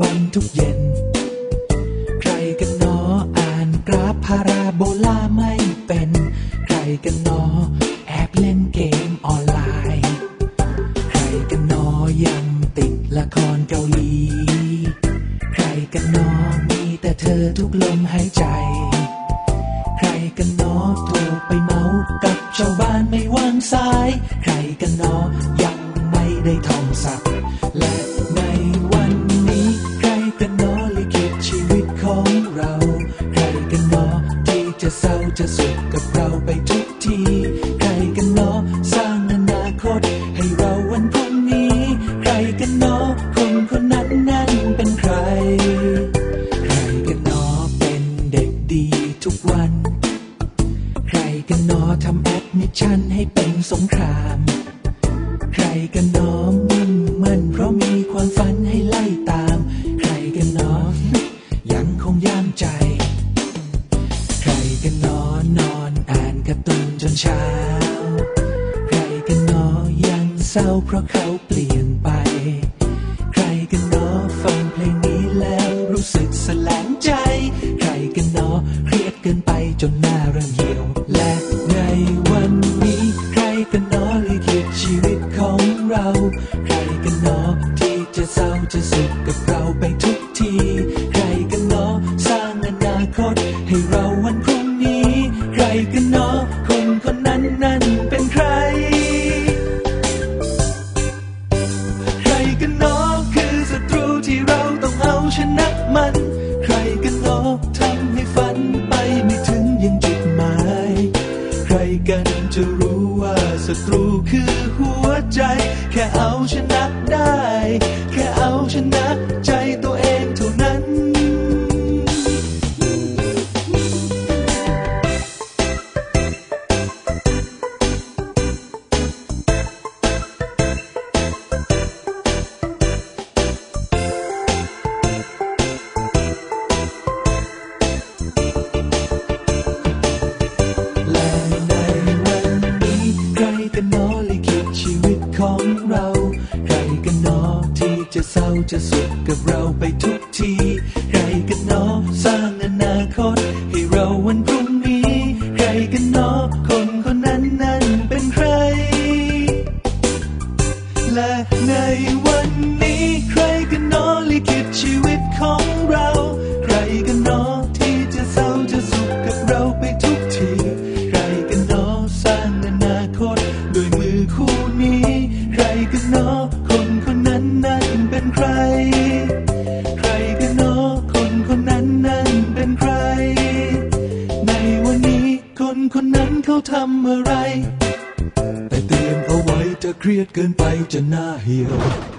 บันทุกเย็น ใครกันหนออ่านกราฟพาราโบลาไม่เป็น ใครกันหนอแอบเล่นเกมออนไลน์ ใครกันหนอยังติดละครเกาหลี ใครกันหนอมีแต่เธอทุกลมหายใจ ใครกันหนอถูกไปเมากับชาวบ้านไม่วางสาย ใครกันหนอยังไม่ได้ทองสัก จะเศร้าจะสุขกับเราไปทุกที ใครกันหนอสร้างอนาคต ให้เราวันพรุ่งนี้ ใครกันหนอคนคนนั้นนั้นเป็นใคร ใครกันหนอเป็นเด็กดีทุกวัน ใครกันหนอทำแอดมิชชั่นให้เป็นสงคราม ใครกันหนอมุ่งมั่นเพราะมีความฝัน นหนนอนอ่านการ์ตูนจนเช้า ใครกันหนอยังเศร้าเพราะเขาเปลี่ยนไป ใครกันหนอฟังเพลงนี้แล้วรู้สึกสลางใจ ใครกันหนอเครียดเกินไปจนหน้าเริ่มเหี่ยว และในวันนี้ ใครกันหนอลิขิตชีวิตของเรา ใครกันหนอที่จะเศร้าจะสุขกับเราไปทุกที ชนะมัน ใครกันหนอทำให้ฝันไปไม่ถึงยังจุดหมาย ใครกันจะรู้ว่าศัตรูคือหัวใจ แค่เอาชนะ กันหนอลิขิตชีวิตของเรา ใครกันหนอที่จะเศร้าจะสุขกับเราไปทุกที ใครกันหนอสร้างอนาคต ให้เราวันพรุ่งนี้ ใครกันหนอคนคน กันเนาะคนคนนั้นนั้นเป็นใคร ใครกันเนาะคนคนนั้นนั้นเป็นใคร ในวันนี้คนคนนั้นเขาทำอะไร แต่เตือนเอาไว้จะเครียดเกินไปจะหน้าเหี่ยว